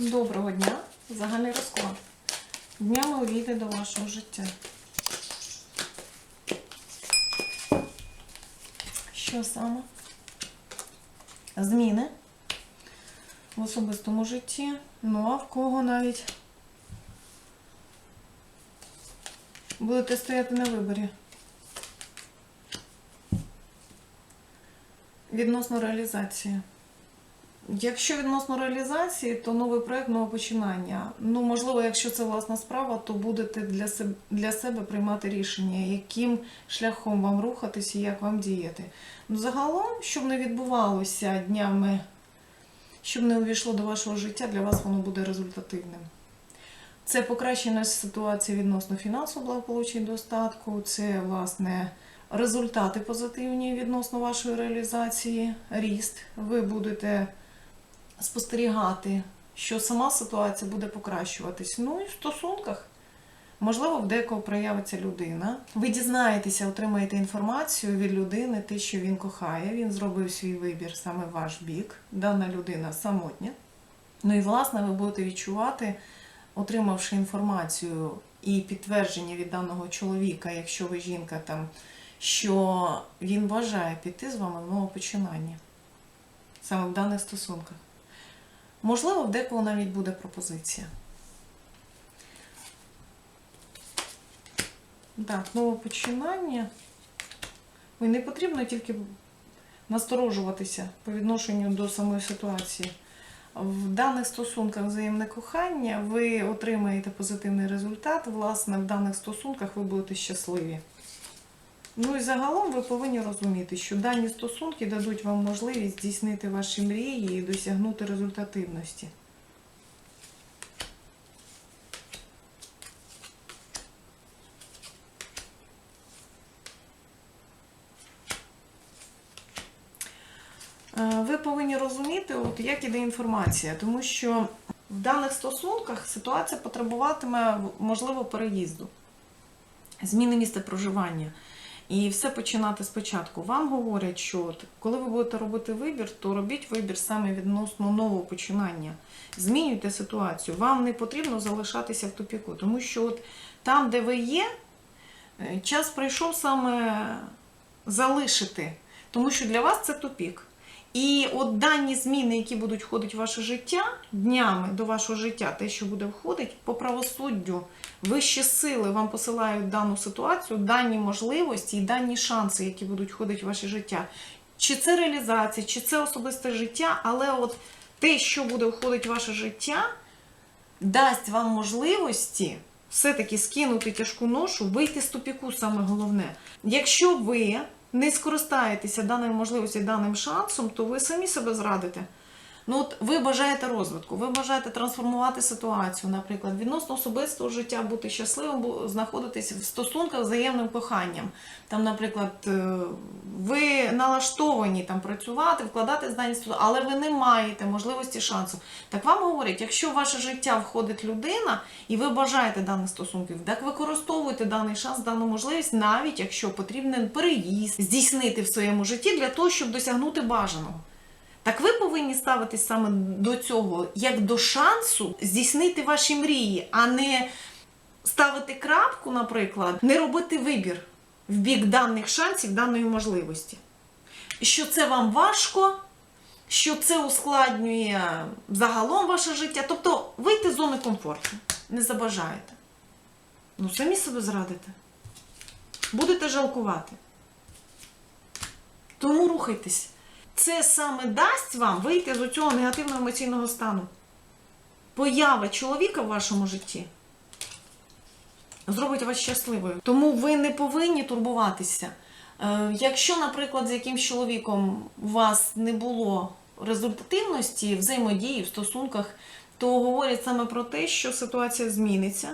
Доброго дня! Загальний розклад. Днями увійде до вашого життя. Що саме? Зміни в особистому житті. Ну, а в кого навіть будете стояти на виборі. Відносно реалізації. Якщо відносно реалізації, то новий проект, нове починання. Ну, можливо, якщо це власна справа, то будете для себе, для себе приймати рішення, яким шляхом вам рухатися і як вам діяти. Ну, загалом, щоб не відбувалося днями, щоб не увійшло до вашого життя, для вас воно буде результативним. Це покращення ситуації відносно фінансового благополуччя і достатку, це, власне, результати позитивні відносно вашої реалізації, ріст. Ви будете спостерігати, що сама ситуація буде покращуватись. Ну і в стосунках. Можливо, в декого проявиться людина. Ви дізнаєтеся, отримаєте інформацію від людини, те, що він кохає. Він зробив свій вибір саме в ваш бік. Дана людина самотня. Ну і власне ви будете відчувати, отримавши інформацію і підтвердження від даного чоловіка, якщо ви жінка там, що він бажає піти з вами в нове починання. Саме в даних стосунках. Можливо, в декого навіть буде пропозиція. Так, нове починання. Ой, не потрібно тільки насторожуватися по відношенню до самої ситуації. В даних стосунках взаємне кохання ви отримаєте позитивний результат. Власне, в даних стосунках ви будете щасливі. Ну і загалом ви повинні розуміти, що дані стосунки дадуть вам можливість здійснити ваші мрії і досягнути результативності. Е, Ви повинні розуміти, от як іде інформація, тому що в даних стосунках ситуація потребуватиме можливо переїзду, зміни місця проживання. І все починати спочатку. Вам говорять, що коли ви будете робити вибір, то робіть вибір саме відносно нового починання. Змінюйте ситуацію. Вам не потрібно залишатися в тупіку, тому що от там, де ви є, е, час прийшов саме залишити, тому що для вас це тупік. І от дані зміни, які будуть входити в ваше життя, днями до вашого життя, те, що буде входити, по правосуддю, вищі сили вам посилають дану ситуацію, дані можливості і дані шанси, які будуть входити в ваше життя. Чи це реалізація, чи це особисте життя, але от те, що буде входити в ваше життя, дасть вам можливості все-таки скинути тяжку ношу, вийти з тупіку, саме головне. Якщо ви не скористаєтеся даною можливістю, даним шансом, то ви самі себе зрадите. Ну, от ви бажаєте розвитку, ви бажаєте трансформувати ситуацію, наприклад, відносно особистого життя, бути щасливим, знаходитись в стосунках з взаємним коханням. Там, наприклад, е, ви налаштовані там працювати, вкладати стосунки, але ви не маєте можливості шансу. Так вам говорять, якщо в ваше життя входить людина і ви бажаєте даних стосунків, так використовуйте даний шанс, дану можливість, навіть якщо потрібен переїзд здійснити в своєму житті для того, щоб досягнути бажаного. Так ви повинні ставитись саме до цього, як до шансу здійснити ваші мрії, а не ставити крапку, наприклад, не робити вибір в бік даних шансів, даної можливості. Що це вам важко, що це ускладнює загалом ваше життя. Тобто вийти з зони комфорту не забажаєте. Ну, самі себе зрадите. Будете жалкувати. Тому рухайтесь. Це саме дасть вам вийти з цього негативного емоційного стану. Поява чоловіка в вашому житті зробить вас щасливою. Тому ви не повинні турбуватися. Е, Якщо, наприклад, з якимсь чоловіком у вас не було результативності, взаємодії в стосунках, то говорять саме про те, що ситуація зміниться.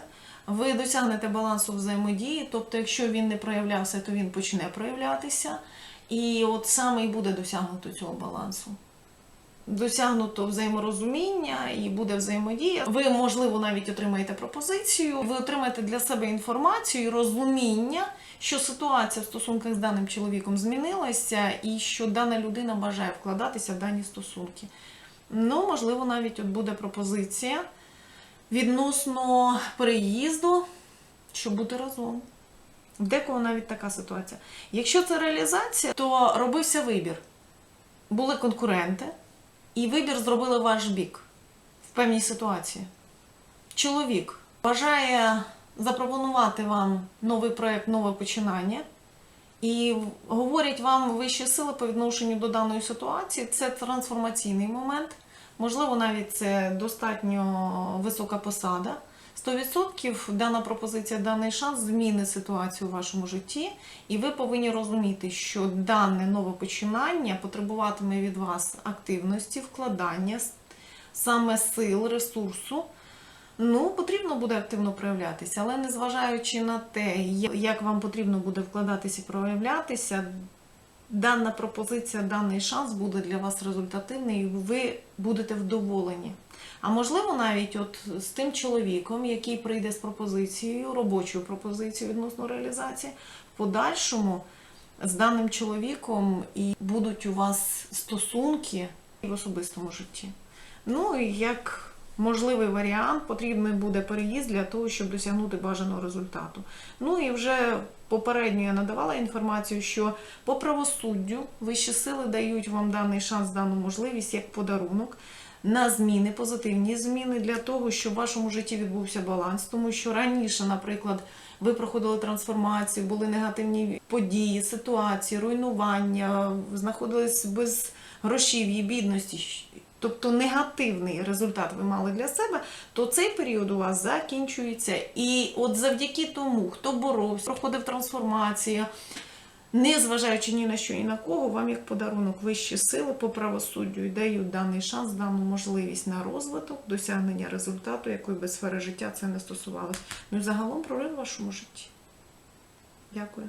Ви досягнете балансу взаємодії, тобто, якщо він не проявлявся, то він почне проявлятися. І от саме і буде досягнуто цього балансу. Досягнуто взаєморозуміння і буде взаємодія. Ви, можливо, навіть отримаєте пропозицію, ви отримаєте для себе інформацію розуміння, що ситуація в стосунках з даним чоловіком змінилася, і що дана людина бажає вкладатися в дані стосунки. Ну, можливо, навіть от буде пропозиція відносно переїзду, щоб бути разом. Декого навіть така ситуація. Якщо це реалізація, то робився вибір. Були конкуренти, і вибір зробили ваш бік в певній ситуації. Чоловік бажає запропонувати вам новий проєкт, нове починання. І говорять вам вищі сили по відношенню до даної ситуації. Це трансформаційний момент. Можливо, навіть це достатньо висока посада. 100% дана пропозиція, даний шанс змінить ситуацію у вашому житті, і ви повинні розуміти, що дане нове починання потребуватиме від вас активності, вкладання, саме сил, ресурсу. Ну, потрібно буде активно проявлятися, але незважаючи на те, як вам потрібно буде вкладатися і проявлятися, дана пропозиція, даний шанс буде для вас результативний, і ви будете вдоволені. А можливо, навіть от з тим чоловіком, який прийде з пропозицією, робочою пропозицією відносно реалізації, в подальшому з даним чоловіком і будуть у вас стосунки в особистому житті. Ну як можливий варіант, потрібний буде переїзд для того, щоб досягнути бажаного результату. Ну і вже попередньо я надавала інформацію, що по правосуддю вищі сили дають вам даний шанс, дану можливість як подарунок на зміни, позитивні зміни для того, щоб в вашому житті відбувся баланс, тому що раніше, наприклад, ви проходили трансформацію, були негативні події, ситуації, руйнування, знаходились без грошів'ї, бідності. Тобто негативний результат ви мали для себе, то цей період у вас закінчується. І от завдяки тому, хто боровся, проходив трансформацію, не зважаючи ні на що і на кого, вам як подарунок вищі сили по правосуддю і дають даний шанс, дану можливість на розвиток, досягнення результату, якої би сфери життя це не стосувалось. Ну і загалом прорив в вашому житті. Дякую.